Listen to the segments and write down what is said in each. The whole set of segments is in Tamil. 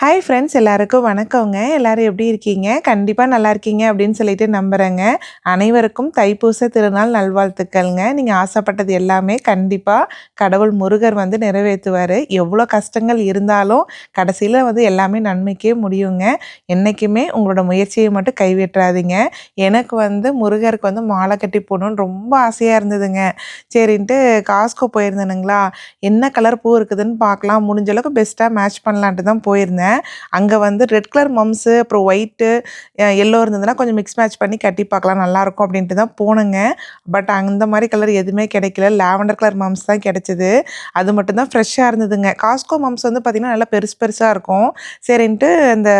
ஹாய் ஃப்ரெண்ட்ஸ் எல்லாருக்கும் வணக்கங்க. எல்லாரும் எப்படி இருக்கீங்க? கண்டிப்பாக நல்லா இருக்கீங்க அப்படின்னு சொல்லிட்டு நம்புகிறேங்க அனைவருக்கும் தைப்பூச திருநாள் நல்வாழ்த்துக்கள்ங்க. நீங்கள் ஆசைப்பட்டது எல்லாமே கண்டிப்பாக கடவுள் முருகர் வந்து நிறைவேற்றுவார். எவ்வளோ கஷ்டங்கள் இருந்தாலும் கடைசியில் வந்து எல்லாமே நன்மைக்கே முடியுங்க. என்றைக்குமே உங்களோட முயற்சியை மட்டும் கைவிட்டுறாதீங்க. எனக்கு வந்து முருகருக்கு வந்து மாலை கட்டி போகணுன்னு ரொம்ப ஆசையாக இருந்ததுங்க. சரின்ட்டு காஸ்கோ போயிருந்தேனுங்களா? என்ன கலர் பூ இருக்குதுன்னு பார்க்கலாம். முடிஞ்சளவுக்கு பெஸ்ட்டாக மேட்ச் பண்ணலான்ட்டு தான் போயிருந்தேன். அங்கே வந்து ரெட் கலர் மம்ஸு அப்புறம் ஒயிட்டு எல்லோ இருந்ததுன்னா கொஞ்சம் மிக்ஸ் மேட்ச் பண்ணி கட்டி பார்க்கலாம் நல்லாயிருக்கும் அப்படின்ட்டு தான் போனேங்க. பட் அந்த மாதிரி கலர் எதுவுமே கிடைக்கல. லாவெண்டர் கலர் மம்ஸ் தான் கிடைச்சிது. அது மட்டும் தான் ஃப்ரெஷ்ஷாக இருந்ததுங்க. காஸ்கோ மம்ஸ் வந்து பார்த்திங்கன்னா நல்லா பெருசு பெருசாக இருக்கும். சரின்ட்டு இந்த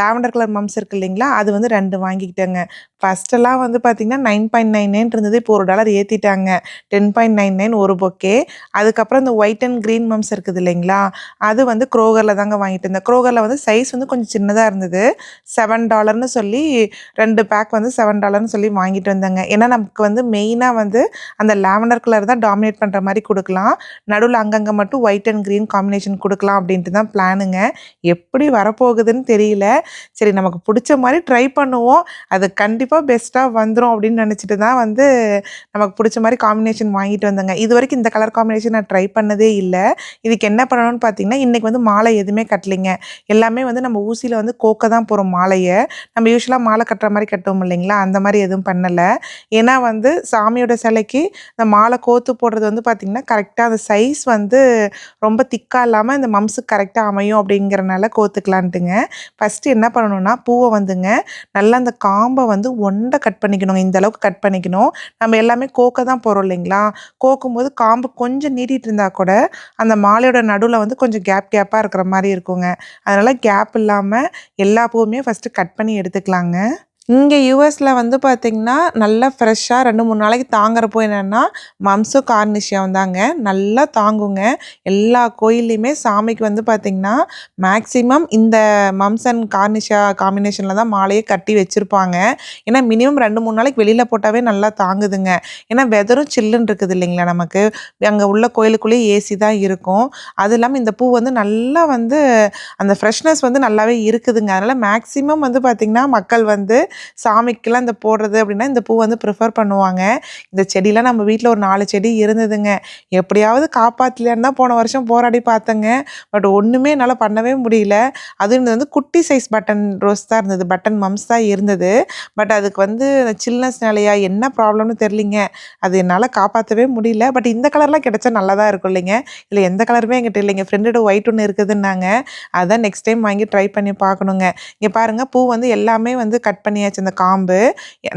லாவெண்டர் கலர் மம்ஸ் இருக்கு இல்லைங்களா அது வந்து ரெண்டு வாங்கிக்கிட்டேங்க. ஃபஸ்ட்டெல்லாம் வந்து பார்த்திங்கன்னா நைன் பாயிண்ட் நைன் நைன் இருந்தது. இப்போ ஒரு டாலர் ஏற்றிட்டாங்க டென் பாயிண்ட் நைன் நைன் ஒரு பொக்கே அதுக்கப்புறம் இந்த ஒயிட் அண்ட் க்ரீன் மம்ஸ் இருக்குது இல்லைங்களா? அது வந்து க்ரோகரில் தாங்க வாங்கிட்டு இருந்தேன். க்ரோகரில் வந்து சைஸ் வந்து கொஞ்சம் சின்னதாக இருந்தது. செவன் டாலர்னு சொல்லி ரெண்டு பேக் வந்து செவன் டாலர்னு சொல்லி வாங்கிட்டு வந்தாங்க. ஏன்னா நமக்கு வந்து மெயினாக வந்து அந்த லாவெண்டர் கலர் தான் டாமினேட் பண்ணுற மாதிரி கொடுக்கலாம். நடுவில் அங்கங்கே மட்டும் ஒயிட் அண்ட் க்ரீன் காம்பினேஷன் கொடுக்கலாம் அப்படின்ட்டு தான் பிளானுங்க எப்படி வரப்போகுதுன்னு தெரியல. சரி நமக்கு பிடிச்ச மாதிரி ட்ரை பண்ணுவோம். அது கண்டிப்பாக பெஸ்ட்டாக வந்துடும் அப்படின்னு நினச்சிட்டு தான் வந்து நமக்கு பிடிச்ச மாதிரி காம்பினேஷன் வாங்கிட்டு வந்தேங்க. இது வரைக்கும் இந்த கலர் காம்பினேஷன் நான் ட்ரை பண்ணதே இல்லை. இதுக்கு என்ன பண்ணணும்னு பார்த்தீங்கன்னா இன்றைக்கி வந்து மாலை எதுவுமே கட்டலைங்க. எல்லாமே வந்து நம்ம ஊசியில் வந்து கோக்க தான் போகிறோம் மாலையை. நம்ம யூஸ்வலாக மாலை கட்டுற மாதிரி கட்டுவோம் இல்லைங்களா? அந்த மாதிரி எதுவும் பண்ணலை. ஏன்னா வந்து சாமியோட சிலைக்கு இந்த மாலை கோத்து போடுறது வந்து பார்த்திங்கன்னா கரெக்டாக அந்த சைஸ் வந்து ரொம்ப திக்காக இல்லாமல் இந்த மம்ஸுக்கு கரெக்டாக அமையும் அப்படிங்கிறனால கோத்துக்கலான்ட்டுங்க. ஃபஸ்ட்டு என்ன பண்ணணும்னா பூவை வந்துங்க நல்லா அந்த காம்பை வந்து ஒண்டை கட் பண்ணிக்கணுங்க. இந்த அளவுக்கு கட் பண்ணிக்கணும். நம்ம எல்லாமே கோக்க தான் போகிறோம் இல்லைங்களா? கோக்கும்போது காம்பு கொஞ்சம் நீட்டிகிட்டு இருந்தால் கூட அந்த மாலையோட நடுவில் வந்து கொஞ்சம் கேப் கேப்பாக இருக்கிற மாதிரி இருக்குங்க. அதனால் கேப் இல்லாமல் எல்லா பூவுமே ஃபஸ்ட்டு கட் பண்ணி எடுத்துக்கலாங்க. இங்கே யூஎஸில் வந்து பார்த்திங்கன்னா நல்லா ஃப்ரெஷ்ஷாக ரெண்டு மூணு நாளைக்கு தாங்குறப்போ பூ என்னென்னா மம்சு கார்னிஷியம் தாங்க நல்லா தாங்குங்க. எல்லா கோயில்லையுமே சாமிக்கு வந்து பார்த்திங்கன்னா மேக்ஸிமம் இந்த மம்ஸ் அண்ட் கார்னிஷா காம்பினேஷனில் தான் மாலையே கட்டி வச்சுருப்பாங்க. ஏன்னா மினிமம் ரெண்டு மூணு நாளைக்கு வெளியில் போட்டாவே நல்லா தாங்குதுங்க. ஏன்னா வெதரும் சில்லுன்னு இருக்குது இல்லைங்களா நமக்கு? அங்கே உள்ள கோயிலுக்குள்ளேயே ஏசி தான் இருக்கும். அது இல்லாமல் இந்த பூ வந்து நல்லா வந்து அந்த ஃப்ரெஷ்னஸ் வந்து நல்லாவே இருக்குதுங்க. அதனால் மேக்ஸிமம் வந்து பார்த்திங்கன்னா மக்கள் வந்து சாமிக்கெல்லாம் இந்த போடுறது அப்படின்னா இந்த பூ வந்து ப்ரிஃபர் பண்ணுவாங்க. இந்த செடியெலாம் நம்ம வீட்டில் ஒரு நாலு செடி இருந்ததுங்க. எப்படியாவது காப்பாற்றலையான்னு தான் போன வருஷம் போராடி பார்த்தேங்க. பட் ஒன்றுமே என்னால் பண்ணவே முடியல. அதுவும் இது வந்து குட்டி சைஸ் பட்டன் ரோஸ் தான் இருந்தது. பட்டன் மம்ஸ் தான் இருந்தது. பட் அதுக்கு வந்து சில்னஸ்னாலையா என்ன ப்ராப்ளம்னு தெரிலிங்க அது என்னால் காப்பாற்றவே முடியல. பட் இந்த கலர்லாம் கிடைச்சா நல்லா தான் இருக்கும் இல்லைங்க. இல்லை எந்த கலருமே எங்கிட்ட இல்லைங்க. ஃப்ரெண்டோட ஒயிட் ஒன்று இருக்குதுன்னாங்க. அதான் நெக்ஸ்ட் டைம் வாங்கி ட்ரை பண்ணி பார்க்கணுங்க. இங்கே பாருங்கள் பூ வந்து எல்லாமே வந்து கட் பண்ணியாச்சு அந்த காம்பு.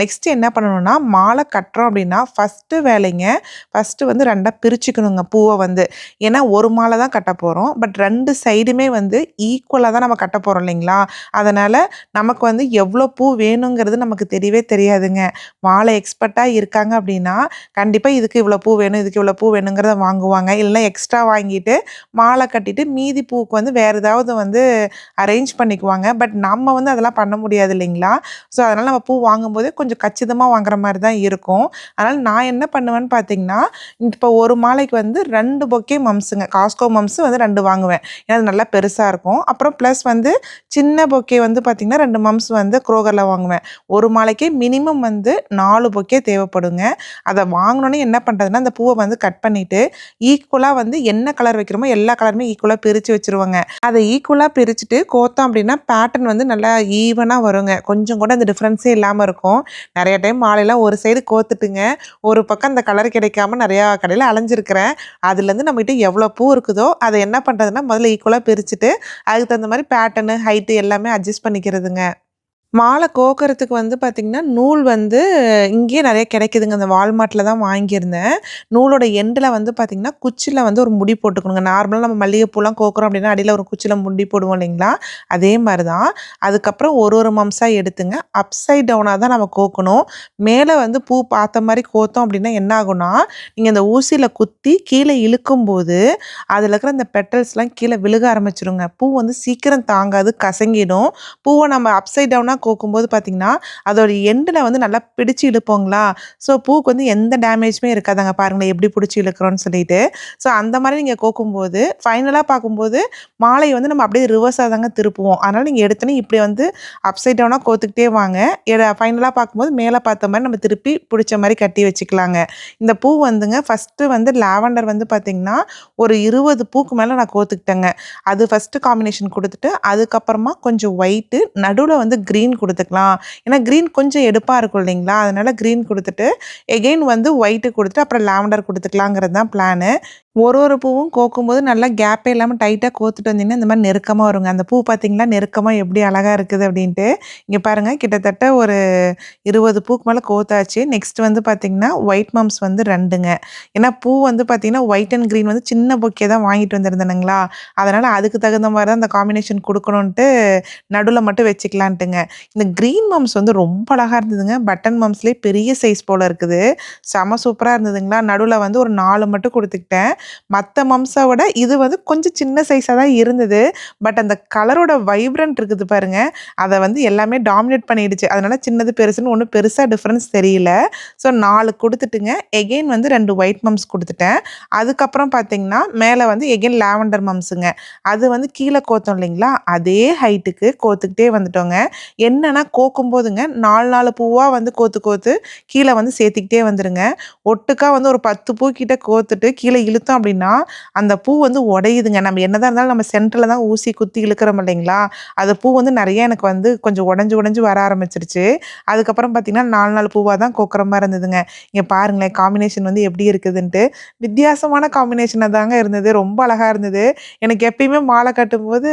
நெக்ஸ்ட்டு என்ன பண்ணணும்னா மாலை கட்டுறோம் அப்படின்னா ஃபஸ்ட்டு வேலைங்க ஃபஸ்ட்டு வந்து ரெண்டாக பிரிச்சுக்கணுங்க பூவை வந்து. ஏன்னா ஒரு மாலை தான் கட்ட போகிறோம் பட் ரெண்டு சைடுமே வந்து ஈக்குவலாக தான் நம்ம கட்ட போகிறோம் இல்லைங்களா? அதனால் நமக்கு வந்து எவ்வளோ பூ வேணுங்கிறது நமக்கு தெரியவே தெரியாதுங்க. மாலை எக்ஸ்பர்ட்டாக இருக்காங்க அப்படின்னா கண்டிப்பாக இதுக்கு இவ்வளோ பூ வேணும் இதுக்கு இவ்வளோ பூ வேணுங்கிறத வாங்குவாங்க. இல்லைன்னா எக்ஸ்ட்ரா வாங்கிட்டு மாலை கட்டிட்டு மீதி பூவுக்கு வந்து வேறு ஏதாவது வந்து அரேஞ்ச் பண்ணிக்குவாங்க. பட் நம்ம வந்து அதெல்லாம் பண்ண முடியாது இல்லைங்களா? ஸோ அதனால் நம்ம பூ வாங்கும்போது கொஞ்சம் கச்சிதமாக வாங்குற மாதிரி தான் இருக்கும். அதனால் நான் என்ன பண்ணுவேன்னு பார்த்தீங்கன்னா இப்போ ஒரு மாலைக்கு வந்து ரெண்டு பொக்கே மம்ஸுங்க காஸ்கோ மம்ஸு வந்து ரெண்டு வாங்குவேன். ஏன்னா அது நல்லா பெருசாக இருக்கும். அப்புறம் ப்ளஸ் வந்து சின்ன பொக்கே வந்து பார்த்திங்கன்னா ரெண்டு மம்ஸ் வந்து குரோகரில் வாங்குவேன். ஒரு மாலைக்கே மினிமம் வந்து நாலு பொக்கே தேவைப்படுங்க. அதை வாங்கினோன்னே என்ன பண்ணுறதுன்னா அந்த பூவை வந்து கட் பண்ணிவிட்டு ஈக்குவலாக வந்து என்ன கலர் வைக்கிறோமோ எல்லா கலருமே ஈக்குவலாக பிரித்து வச்சுருவாங்க. அதை ஈக்குவலாக பிரிச்சுட்டு கோத்தோம் அப்படின்னா பேட்டர்ன் வந்து நல்லா ஈவனாக வருங்க. கொஞ்சம் கூட அந்த டிஃப்ரென்ஸே இல்லாமல் இருக்கும். நிறைய டைம் மாலையெல்லாம் ஒரு சைடு கோத்துட்டுங்க. ஒரு பக்கம் அந்த கலர் கிடைக்காம நிறையா கடையில் அலைஞ்சிருக்கிறேன். அதுலேருந்து நம்மகிட்ட எவ்வளோ பூ இருக்குதோ அதை என்ன பண்ணுறதுன்னா முதல்ல ஈக்குவலாக பிரிச்சுட்டு அதுக்கு தகுந்த மாதிரி பேட்டர்னு ஹைட்டு எல்லாமே அட்ஜஸ்ட் பண்ணிக்கிறதுங்க. மாலை கோக்கிறதுக்கு வந்து பார்த்திங்கன்னா நூல் வந்து இங்கேயே நிறைய கிடைக்குதுங்க. அந்த வால்மார்ட்டில் தான் வாங்கியிருந்தேன். நூலோட எண்டில் வந்து பார்த்திங்கன்னா குச்சியில் வந்து ஒரு முடி போட்டுக்கணுங்க. நார்மலாக நம்ம மல்லிகைப்பூலாம் கோக்குறோம் அப்படின்னா அடியில் ஒரு குச்சியில் முடி போடுவோம் இல்லைங்களா? அதே மாதிரி தான் அதுக்கப்புறம் ஒரு ஒரு மம்ஸாக எடுத்துங்க. அப்சைட் டவுனாக தான் நம்ம கோக்கணும். மேலே வந்து பூ பார்த்த மாதிரி கோத்தோம் அப்படின்னா என்ன ஆகும்னா நீங்கள் அந்த ஊசியில் குத்தி கீழே இழுக்கும்போது அதில் இருக்கிற அந்த பெட்டல்ஸ்லாம் கீழே விழுக ஆரம்பிச்சிருங்க. பூ வந்து சீக்கிரம் தாங்காது கசங்கிடும். பூவை நம்ம அப்சைட் டவுனாக கோக்கும்போது பார்த்தீங்கன்னா, அதோட எண்டில் வந்து நல்லா பிடிச்சு இழுப்போங்களா, ஸோ பூவுக்கு வந்து எந்த டேமேஜுமே இருக்காதாங்க பாருங்களேன் எப்படி பிடிச்சி இழுக்கிறோன்னு சொல்லிட்டு. ஸோ அந்த மாதிரி நீங்கள் கோக்கும்போது, ஃபைனலாக பார்க்கும்போது மாலையை வந்து நம்ம அப்படியே ரிவர்ஸாக தாங்க திருப்புவோம். அதனால் நீங்கள் எடுத்தோனே இப்படி வந்து அப்சைட் டவுனாக கோத்துக்கிட்டே வாங்க. ஃபைனலாக பார்க்கும்போது மேலே பார்த்த மாதிரி நம்ம திருப்பி பிடிச்ச மாதிரி கட்டி வச்சுக்கலாங்க. இந்த பூ வந்துங்க ஃபஸ்ட்டு வந்து லாவெண்டர் வந்து பார்த்தீங்கன்னா, ஒரு 20 பூக்கு மேலே நான் கோத்துக்கிட்டேங்க. அது ஃபர்ஸ்ட்டு காம்பினேஷன் கொடுத்துட்டு அதுக்கப்புறமா கொஞ்சம் ஒயிட்டு, நடுவில் வந்து க்ரீன் கொடுத்துக்கலாம் ஏன்னா கிரீன் கொஞ்சம் எடுப்பாக இருக்கும் இல்லைங்களா? அதனால கிரீன் கொடுத்துட்டு எகெயின் வந்து ஒயிட்டு கொடுத்துட்டு அப்புறம் லாவெண்டர் கொடுத்துக்கலாங்கிறது தான் பிளானு. ஒரு ஒரு பூவும் கோக்கும்போது நல்லா கேப்பே இல்லாமல் டைட்டாக கோத்துட்டு வந்தீங்கன்னா, இந்த மாதிரி நெருக்கமாக வருங்க. அந்த பூ பார்த்திங்களா நெருக்கமாக எப்படி அழகாக இருக்குது அப்படின்ட்டு. இங்கே பாருங்க கிட்டத்தட்ட ஒரு 20 பூக்கு மேலே கோத்தாச்சு. நெக்ஸ்ட் வந்து பார்த்திங்கன்னா ஒயிட் மம்ஸ் வந்து ரெண்டுங்க ஏன்னா பூ வந்து பார்த்தீங்கன்னா, ஒயிட் அண்ட் க்ரீன் வந்து சின்ன பொக்கே தான் வாங்கிட்டு வந்திருந்தேனுங்களா, அதனால் அதுக்கு தகுந்த மாதிரி தான் அந்த காம்பினேஷன் கொடுக்கணுன்ட்டு நடுவில் மட்டும் வச்சுக்கலான்ட்டுங்க. இந்த க்ரீன் மம்ஸ் வந்து ரொம்ப அழகாக இருந்ததுங்க. பட்டன் மம்ஸ்லேயே பெரிய சைஸ் போல் இருக்குது. செம சூப்பராக இருந்ததுங்களா, நடுவில் வந்து ஒரு நாலு மட்டும் கொடுத்துக்கிட்டேன் மற்ற மம்ஸ விட இது வந்து கொஞ்சம் சின்ன சைஸாக தான் இருந்தது. பட் அந்த கலரோட வைப்ரண்ட் இருக்குது பாருங்க, அதை வந்து எல்லாமே டாமினேட் பண்ணிடுச்சு. அதனால் சின்னது, பெருசுன்னு ஒன்றும் பெருசாக டிஃப்ரென்ஸ் தெரியல. ஸோ நாலு கொடுத்துட்டுங்க எகெயின் வந்து ரெண்டு ஒயிட் மம்ஸ் கொடுத்துட்டேன் அதுக்கப்புறம் பார்த்தீங்கன்னா, மேலே வந்து எகெயின் லாவெண்டர் மம்ஸுங்க. அது வந்து கீழே கோத்தோம் இல்லைங்களா, அதே ஹைட்டுக்கு கோத்துக்கிட்டே வந்துட்டோங்க. என்னன்னா கோக்கும்போதுங்க 4, 4 பூவா வந்து கோத்து கோத்து கீழே வந்து சேர்த்துக்கிட்டே வந்துடுங்க ஒட்டுக்கா வந்து ஒரு 10 பூ கிட்ட கோத்துட்டு கீழே இழுத்தோம் அப்படின்னா, அந்த பூ வந்து உடையுதுங்க. நம்ம என்னதான் இருந்தாலும் நம்ம சென்டரில் தான் ஊசி குத்தி இழுக்கிறோம் இல்லைங்களா, அது பூ வந்து நிறைய எனக்கு வந்து கொஞ்சம் உடஞ்சி உடஞ்சு வர ஆரம்பிச்சிருச்சு அதுக்கப்புறம் பார்த்திங்கன்னா நாலு நாலு பூவாக தான் கோக்குற இருந்ததுங்க. இங்கே பாருங்களேன் காம்பினேஷன் வந்து எப்படி இருக்குதுன்ட்டு. வித்தியாசமான காம்பினேஷனாக தாங்க இருந்தது. ரொம்ப அழகாக இருந்தது. எனக்கு எப்பயுமே மாலை கட்டும்போது,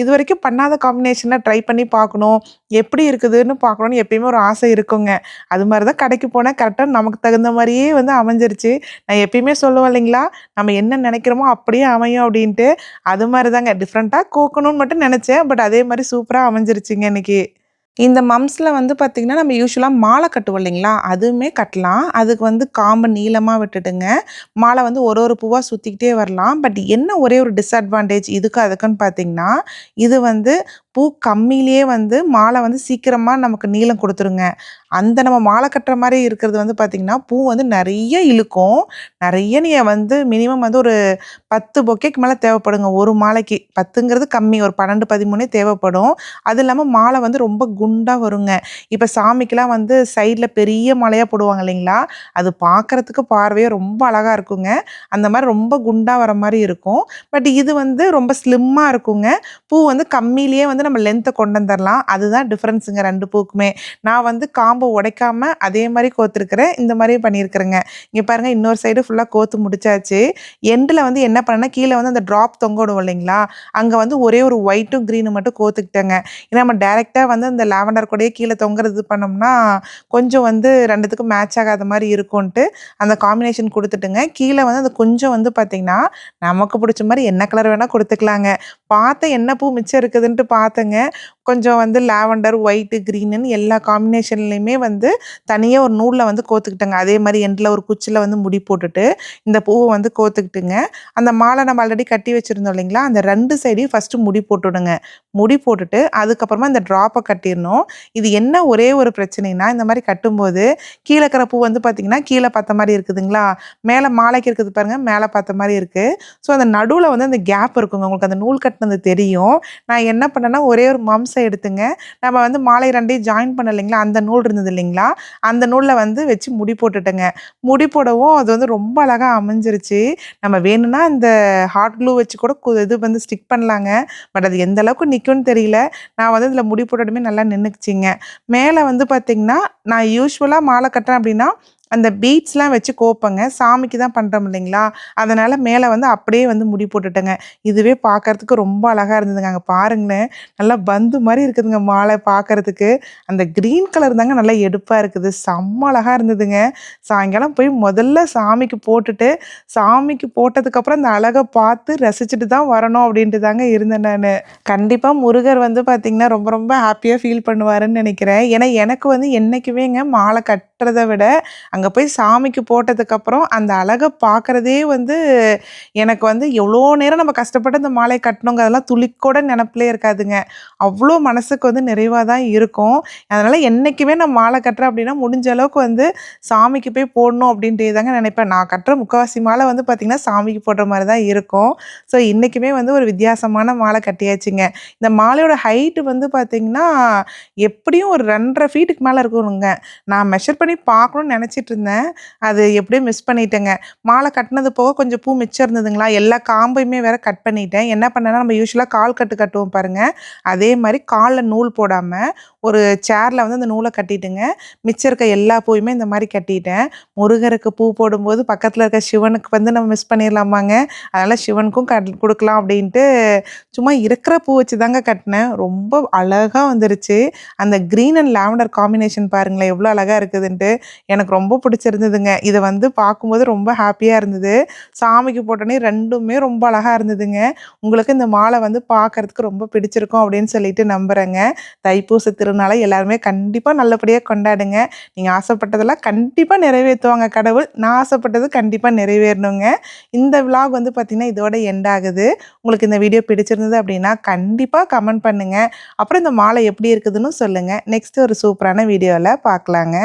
இது வரைக்கும் பண்ணாத காம்பினேஷனாக ட்ரை பண்ணி பார்க்கணும். எப்படி இருக்குதுன்னு பார்க்கணும்னு எப்பயுமே ஒரு ஆசை இருக்குங்க. அது மாதிரி தான் கடைக்கு போனால் கரெக்டாக நமக்கு தகுந்த மாதிரியே வந்து அமைஞ்சிருச்சு. நான் எப்பயுமே சொல்லுவேன் இல்லைங்களா, நம்ம என்ன நினைக்கிறோமோ அப்படியே அமையும் அப்படின்ட்டு. அது மாதிரி தாங்க டிஃப்ரெண்ட்டாக கோக்கணும்னு மட்டும் நினச்சேன் பட் அதே மாதிரி சூப்பராக அமைஞ்சிருச்சுங்க இன்றைக்கி இந்த மம்ஸில் வந்து பார்த்திங்கன்னா நம்ம யூஸ்வலாக மாலை கட்டுவோம் இல்லைங்களா, அதுவுமே கட்டலாம். அதுக்கு வந்து காம்பு நீளமாக விட்டுடுங்க மாலை வந்து ஒரு ஒரு பூவாக சுற்றிக்கிட்டே வரலாம். பட் என்ன ஒரே ஒரு டிஸ்அட்வான்டேஜ் இதுக்கு அதுக்குன்னு பார்த்தீங்கன்னா, இது வந்து பூ கம்மியிலேயே வந்து மாலை வந்து சீக்கிரமாக நமக்கு நீளம் கொடுத்துருங்க அந்த நம்ம மாலை கட்டுற மாதிரி இருக்கிறது வந்து பார்த்திங்கன்னா பூ வந்து நிறைய இழுக்கும். நிறைய நீங்கள் வந்து மினிமம் வந்து ஒரு 10 பொக்கேக்கு மேலே தேவைப்படுங்க ஒரு மாலைக்கு. 10ங்கிறது கம்மி. ஒரு 12, 13 தேவைப்படும். அது இல்லாமல் மாலை வந்து ரொம்ப குண்டாக வருங்க. இப்போ சாமிக்கெலாம் வந்து சைடில் பெரிய மலையாக போடுவாங்க இல்லைங்களா, அது பார்க்குறதுக்கு பார்வையே ரொம்ப அழகாக இருக்குங்க. அந்த மாதிரி ரொம்ப குண்டாக வர மாதிரி இருக்கும். பட் இது வந்து ரொம்ப ஸ்லிம்மாக இருக்குங்க. பூ வந்து கம்மியிலேயே வந்து நம்ம லென்த்தை கொண்டு வந்துடலாம் அதுதான் டிஃப்ரென்ஸுங்க ரெண்டு பூக்குமே. நான் வந்து காம்போ உடைக்காம அதே மாதிரி கோத்துருக்குறேன் இந்த மாதிரியும் பண்ணியிருக்கிறேங்க. இங்கே பாருங்க இன்னொரு சைடு ஃபுல்லாக கோத்து முடிச்சாச்சு. எண்டில் வந்து என்ன பண்ணேன்னா, கீழே வந்து அந்த ட்ராப் தொங்க விடுவோம் இல்லைங்களா, அங்கே வந்து ஒரே ஒரு ஒயிட்டும், க்ரீனும் மட்டும் கோத்துக்கிட்டேங்க. ஏன்னா நம்ம டேரெக்டாக வந்து அந்த லாவெண்டர் கூடயே கீழே தொங்குறது பண்ணோம்னா, கொஞ்சம் வந்து ரெண்டுத்துக்கும் மேட்ச் ஆகாத மாதிரி இருக்கும்ன்ட்டு அந்த காம்பினேஷன் கொடுத்துட்டுங்க கீழே வந்து அந்த கொஞ்சம் வந்து பார்த்தீங்கன்னா, நமக்கு பிடிச்ச மாதிரி என்ன கலர் வேணால் கொடுத்துக்கலாங்க பார்த்தேன் என்ன பூ மிச்சம் இருக்குதுன்ட்டு பார்த்தேங்க. கொஞ்சம் வந்து லாவெண்டர், ஒயிட்டு, க்ரீனுன்னு எல்லா காம்பினேஷன்லேயுமே வந்து தனியாக ஒரு நூலில் வந்து கோத்துக்கிட்டேங்க. அதே மாதிரி எண்டில் ஒரு குச்சியில் வந்து முடி போட்டுட்டு, இந்த பூவை வந்து கோத்துக்கிட்டுங்க, அந்த மாலை நம்ம ஆல்ரெடி கட்டி வச்சுருந்தோம் இல்லைங்களா, அந்த ரெண்டு சைடையும் ஃபஸ்ட்டு முடி போட்டுடுங்க. முடி போட்டுட்டு, அதுக்கப்புறமா இந்த ட்ராப்பை கட்டிடணும் இது என்ன ஒரே ஒரு பிரச்சனைன்னா, இந்த மாதிரி கட்டும்போது, கீழே இருக்கிற பூ வந்து பார்த்தீங்கன்னா, கீழே பார்த்த மாதிரி இருக்குதுங்களா, மேலே மாலைக்கு இருக்குது பாருங்கள் மேலே பார்த்த மாதிரி இருக்குது ஸோ அந்த நடுவில் வந்து அந்த கேப் இருக்குங்க. உங்களுக்கு அந்த நூல் கட்டினது தெரியும். நான் என்ன பண்ணேன்னா, ஒரே ஒரு மம்ஸ எடுத்துங்க, நம்ம வந்து மாலை ரெண்டையும் ஜாயின் பண்ண இல்லைங்களா, அந்த நூல் இருந்தது இல்லைங்களா, அந்த நூலில் வந்து வச்சு முடி போட்டுட்டேங்க. முடி போடவும் அது வந்து ரொம்ப அழகாக அமைஞ்சிருச்சு. நம்ம வேணும்னா இந்த ஹாட் க்ளூ வச்சு கூட கு இது வந்து ஸ்டிக் பண்ணலாங்க. பட் அது எந்த அளவுக்கு நிற்கும்னு தெரியல. நான் வந்து இதில் முடி போட்டதுமே நல்லா நின்றுச்சிங்க மேலே வந்து பார்த்தீங்கன்னா, நான் யூஸ்வலாக மாலை கட்டுறேன் அப்படின்னா, அந்த பீட்ஸ்லாம் வச்சு கோப்பேங்க. சாமிக்கு தான் பண்ணுறோம் இல்லைங்களா, அதனால் மேலே வந்து அப்படியே வந்து முடி போட்டுட்டேங்க. இதுவே பார்க்கறதுக்கு ரொம்ப அழகாக இருந்ததுங்க. அங்கே பாருங்களேன், நல்லா பந்து மாதிரி இருக்குதுங்க மாலை பார்க்கறதுக்கு. அந்த க்ரீன் கலர் தாங்க நல்லா எடுப்பாக இருக்குது. செம்ம அழகாக இருந்ததுங்க. சாயங்காலம் போய் முதல்ல சாமிக்கு போட்டுட்டு, சாமிக்கு போட்டதுக்கப்புறம் அந்த அழகை பார்த்து ரசிச்சுட்டு தான் வரணும் அப்படின்ட்டு தாங்க இருந்தேன் நான் கண்டிப்பாக முருகர் வந்து பார்த்திங்கன்னா ரொம்ப ரொம்ப ஹாப்பியாக ஃபீல் பண்ணுவாருன்னு நினைக்கிறேன் ஏன்னா எனக்கு வந்து என்றைக்குமேங்க மாலை கட்டுறத விட, அங்கே போய் சாமிக்கு போட்டதுக்கப்புறம் அந்த அழகை பார்க்குறதே வந்து எனக்கு வந்து எவ்வளோ நேரம் நம்ம கஷ்டப்பட்டு அந்த மாலையை கட்டணுங்க அதெல்லாம் துளிக்கூட நினப்பிலே இருக்காதுங்க. அவ்வளோ மனசுக்கு வந்து நிறைவாக தான் இருக்கும். அதனால் என்றைக்குமே நான் மாலை கட்டுறேன் அப்படின்னா முடிஞ்ச அளவுக்கு வந்து சாமிக்கு போய் போடணும் அப்படின்ட்டு தாங்க நினைப்பேன். நான் கட்டுற முக்கால்வாசி மாலை வந்து பார்த்திங்கன்னா சாமிக்கு போடுற மாதிரி தான் இருக்கும். ஸோ இன்றைக்குமே வந்து ஒரு வித்தியாசமான மாலை கட்டியாச்சுங்க. இந்த மாலையோட ஹைட்டு வந்து பார்த்திங்கன்னா எப்படியும் ஒரு ரெண்டரை ஃபீட்டுக்கு மேலே இருக்கணுங்க. நான் மெஷர் பண்ணி பார்க்கணும்னு நினச்சிட்டு இருந்தேன் அது எப்படியும் மிஸ் பண்ணிட்டேங்க. மாலை கட்டினது போக கொஞ்சம் பூ மிச்சம் இருந்ததுங்களா? எல்லா காம்பையுமே வேற கட் பண்ணிட்டேன். என்ன பண்ணேன்னா நம்ம யூஸ்வலாக கால் கட்டு கட்டுவோம் பாருங்கள் அதே மாதிரி காலில் நூல் போடாமல் ஒரு சேரில் வந்து அந்த நூலை கட்டிட்டுங்க. மிச்சம் இருக்க எல்லா பூவுமே இந்த மாதிரி கட்டிட்டேன். முருகருக்கு பூ போடும்போது பக்கத்தில் இருக்க சிவனுக்கு வந்து நம்ம மிஸ் பண்ணிடலாமாங்க. அதனால் சிவனுக்கும் கட் கொடுக்கலாம் அப்படின்ட்டு சும்மா இருக்கிற பூ வச்சு தாங்க கட்டினேன். ரொம்ப அழகாக வந்துருச்சு. அந்த க்ரீன் அண்ட் லாவெண்டர் காம்பினேஷன் பாருங்களேன் எவ்வளோ அழகாக இருக்குதுன்ட்டு. எனக்கு ரொம்ப ரொம்ப பிடிச்சிருந்ததுங்க. இதை வந்து பார்க்கும்போது ரொம்ப ஹாப்பியாக இருந்தது. சாமிக்கு போட்டோன்னே ரெண்டுமே ரொம்ப அழகாக இருந்ததுங்க. உங்களுக்கு இந்த மாலை வந்து பார்க்கறதுக்கு ரொம்ப பிடிச்சிருக்கும் அப்படின்னு சொல்லிட்டு நம்புகிறேங்க தைப்பூச திருநாளை எல்லாருமே கண்டிப்பாக நல்லபடியாக கொண்டாடுங்க. நீங்கள் ஆசைப்பட்டதெல்லாம் கண்டிப்பாக நிறைவேற்றுவாங்க கடவுள். நான் ஆசைப்பட்டது கண்டிப்பாக நிறைவேறணுங்க. இந்த விலாக் வந்து பார்த்திங்கன்னா இதோட எண்ட் ஆகுது. உங்களுக்கு இந்த வீடியோ பிடிச்சிருந்தது அப்படின்னா கண்டிப்பாக கமெண்ட் பண்ணுங்கள் அப்புறம் இந்த மாலை எப்படி இருக்குதுன்னு சொல்லுங்கள் நெக்ஸ்ட் ஒரு சூப்பரான வீடியோவில் பார்க்கலாங்க